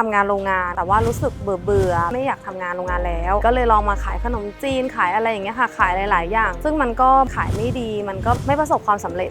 ทำงานโรงงาน แต่ว่ารู้สึกเบื่อเบื่อๆไม่อยากทำงานโรงงานแล้ว ก็เลยลองมาขายขนมจีนขายอะไรอย่างเงี้ยค่ะขายหลาย ๆ อย่าง ซึ่งมันก็ขายไม่ดีมันก็ไม่ประสบความสำเร็จ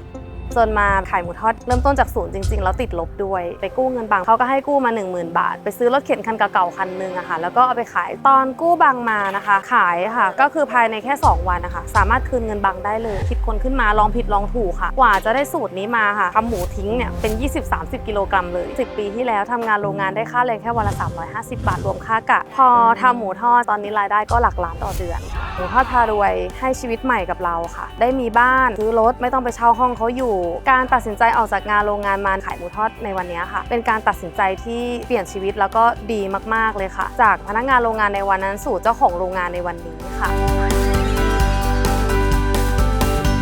จนมาขายหมูทอดเริ่มต้นจากศูนย์จริงๆ แล้วติดลบด้วย ไปกู้เงินบางเขาก็ให้กู้มา 10,000 บาท ไปซื้อรถเข็นคันเก่าๆคันหนึงอะค่ะแล้วก็เอาไปขายตอนกู้บางมานะคะ ขายค่ะ ก็คือภายในแค่ 2 วันนะคะสามารถคืนเงินบางได้เลย คิดคนขึ้นมาลองผิดลองถูกค่ะ กว่าจะได้สูตรนี้มาค่ะทำหมูทิ้งเนี่ยเป็น 20-30 กิโลกรัมเลย 10 ปีที่แล้วทำงานโรงงานได้ค่าแรงแค่วันละ 350 บาทรวมค่ากะ พอทำหมูทอดตอนนี้รายได้ก็หลักล้านต่อเดือน หมูทอดพารวยให้ชีวิตใหม่กับเราค่ะ ได้มีบ้านซื้อรถไม่ต้องไปเช่าห้องเขาอยู่การตัดสินใจออกจากงานโรงงานมาขายหมูทอดในวันนี้ค่ะ เป็นการตัดสินใจที่เปลี่ยนชีวิตแล้วก็ดีมากๆเลยค่ะ จากพนักงานโรงงานในวันนั้นสู่เจ้าของโรงงานในวันนี้ค่ะ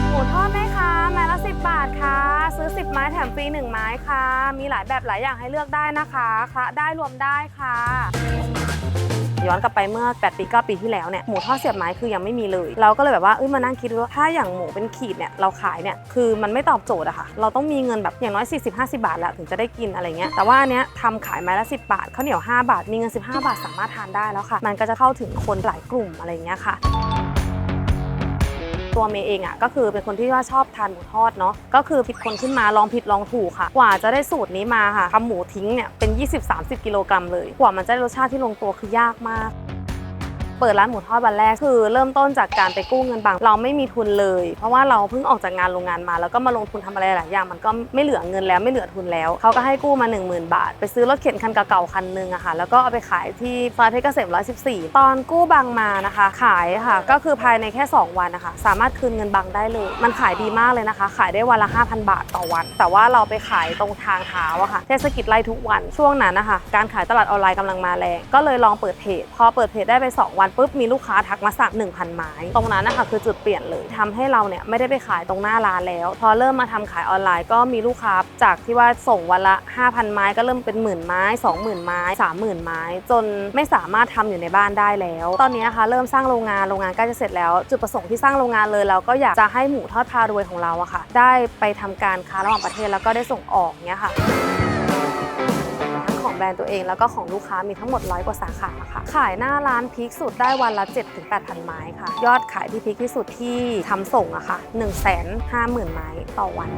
หมูทอดไหมคะไม้ละ10บาทค่ะ ซื้อ 10 ไม้แถมฟรี1ไม้ค่ะ มีหลายแบบหลายอย่างให้เลือกได้นะคะคละได้รวมได้ค่ะ ย้อนกลับไปเมื่อ8ปี9ปีที่แล้วเนี่ยหมูทอดเสียบไม้คือยังไม่มีเลย เราก็เลยแบบว่าเอ้ยมานั่งคิดว่าถ้าอย่างหมูเป็นขีดเนี่ยเราขายเนี่ยคือมันไม่ตอบโจทย์อะค่ะ เราต้องมีเงินแบบอย่างน้อย 40-50 บาทแหละถึงจะได้กินอะไรเงี้ยแต่ว่าเนี้ยทำขายไม้ละ 10 บาทข้าวเหนียว 5 บาท มีเงิน 15 บาทสามารถทานได้แล้วค่ะ มันก็จะเข้าถึงคนหลายกลุ่มอะไรเงี้ยค่ะ ตัวเมย์เองอะก็คือเป็นคนที่ว่าชอบทานหมูทอดเนาะก็คือผิดคนขึ้นมาลองผิดลองถูกค่ะ กว่าจะได้สูตรนี้มาค่ะทำหมูทิ้งเนี่ยเป็น 20-30 กิโลกรัมเลย กว่ามันจะได้รสชาติที่ลงตัวคือยากมาก เปิดร้านหมูทอดวันแรกคือ เริ่มต้นจากการไปกู้เงินบางเราไม่มีทุนเลย เพราะว่าเราเพิ่งออกจากงานโรงงานมา แล้วก็มาลงทุนทำอะไรหลายอย่างมันก็ไม่เหลือเงินแล้วไม่เหลือทุนแล้วเขาก็ให้กู้มา 10,000 บาท ไปซื้อรถเข็นคันเก่าๆคันหนึงอะค่ะแล้วก็เอาไปขายที่ซอยเพชรเกษม114 ตอนกู้บางมานะคะ ขายค่ะ ก็คือภายในแค่ 2 วันนะคะสามารถคืนเงินบางได้เลย มันขายดีมากเลยนะคะ ขายได้วันละ 5,000 บาทต่อวัน แต่ว่าเราไปขายตรงทางเท้าอะค่ะเทศกิจไล่ทุกวันช่วงนั้นนะคะการขายตลาดออนไลน์กำลังมาแรงก็เลยลองเปิดเพจพอเปิดเพจได้ไป 2 วันปุ๊บมีลูกค้าทักมาสั่ง1,000 ไม้ ตรงนั้นนะคะคือจุดเปลี่ยนเลยทำให้เราเนี่ยไม่ได้ไปขายตรงหน้าร้านแล้ว พอเริ่มมาทำขายออนไลน์ก็มีลูกค้าจากที่ว่าส่งวันละ 5,000 ไม้ก็เริ่มเป็นหมื่นไม้ 20,000 ไม้ 30,000 ไม้ จนไม่สามารถทำอยู่ในบ้านได้แล้ว ตอนนี้นะคะเริ่มสร้างโรงงานโรงงานใกล้จะเสร็จแล้ว จุดประสงค์ที่สร้างโรงงานเลยเราก็อยากจะให้หมูทอดพารวยของเราอะค่ะ ได้ไปทำการค้าระหว่างประเทศแล้วก็ได้ส่งออกเนี่ยค่ะ แบรนด์ตัวเอง แล้วก็ของลูกค้ามีทั้งหมดร้อยกว่าสาขาค่ะ ขายหน้าร้านพีคสุดได้วันละ 7-8,000 ไม้ค่ะ ยอดขายที่พีคที่สุดที่ทำส่งอะค่ะ150,000 ไม้ต่อวัน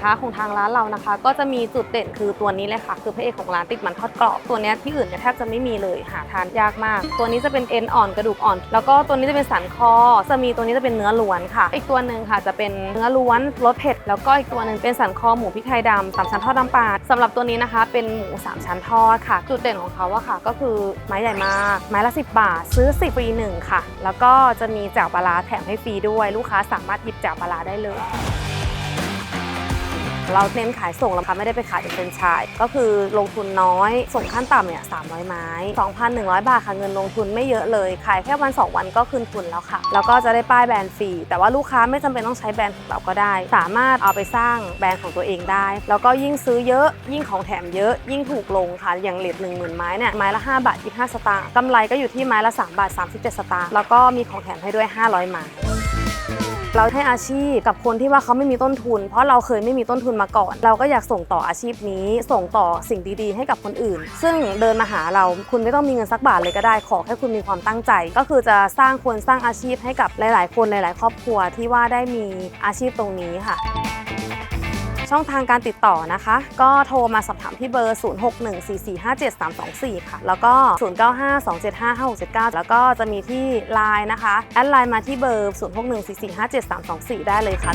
ค้าของทางร้านเรานะคะ ก็จะมีจุดเด่นคือตัวนี้เลยค่ะ คือพระเอกของร้านติดมันทอดกรอบตัวนี้ที่อื่นเนี่ยแทบจะไม่มีเลยหาทานยากมาก ตัวนี้จะเป็นเอ็นอ่อนกระดูกอ่อน แล้วก็ตัวนี้จะเป็นสันคอจะมีตัวนี้จะเป็นเนื้อล้วนค่ะ อีกตัวหนึ่งค่ะจะเป็นเนื้อล้วนรสเผ็ดแล้วก็อีกตัวหนึ่งเป็นสันคอหมูพริกไทยดำสามชั้นทอดน้ำปลาสำหรับตัวนี้นะคะ เป็นหมูสามชั้นทอดค่ะ จุดเด่นของเขาอะค่ะ ก็คือไม้ใหญ่มากไม้ละ 10 บาท ซื้อ10ฟรีหนึ่งค่ะ แล้วก็จะมีแจ่วปลาแถมให้ฟรีด้วย ลูกค้าสามารถหยิบแจ่วปลาร้าได้เลย เราเน้นขายส่งเราค่ะไม่ได้ไปขายเป็นแฟรนไชส์ก็คือลงทุนน้อย ส่งขั้นต่ำเนี่ย300ไม้ 2,100 บาทค่ะเงินลงทุนไม่เยอะเลย ขายแค่วัน 2 วันก็คืนทุนแล้วค่ะ แล้วก็จะได้ป้ายแบรนด์ฟรี แต่ว่าลูกค้าไม่จำเป็นต้องใช้แบรนด์ของเราก็ได้ สามารถเอาไปสร้างแบรนด์ของตัวเองได้ แล้วก็ยิ่งซื้อเยอะ ยิ่งของแถมเยอะ ยิ่งถูกลงค่ะ อย่างเลท1 0,000ไม้เนี่ยไม้ละ5บาท25สตางค์กำไรก็อยู่ที่ไม้ละ3บาท37 สตางค์แล้วก็มีของแถมให้ด้วย 500ไม้ เราให้อาชีพกับคนที่ว่าเขาไม่มีต้นทุน เพราะเราเคยไม่มีต้นทุนมาก่อน เราก็อยากส่งต่ออาชีพนี้ ส่งต่อสิ่งดีๆ ให้กับคนอื่น ซึ่งเดินมาหาเราคุณไม่ต้องมีเงินสักบาทเลยก็ได้ ขอแค่คุณมีความตั้งใจ ก็คือจะสร้างคนสร้างอาชีพให้กับหลาย ๆ คนหลาย ๆ ครอบครัวที่ว่าได้มีอาชีพตรงนี้ค่ะ ช่องทางการติดต่อนะคะ ก็โทรมาสอบถามที่เบอร์ 0614457324 ค่ะ แล้วก็ 0952755679 แล้วก็จะมีที่ Line นะคะ แอดไลน์มาที่เบอร์ 0614457324 ได้เลยค่ะ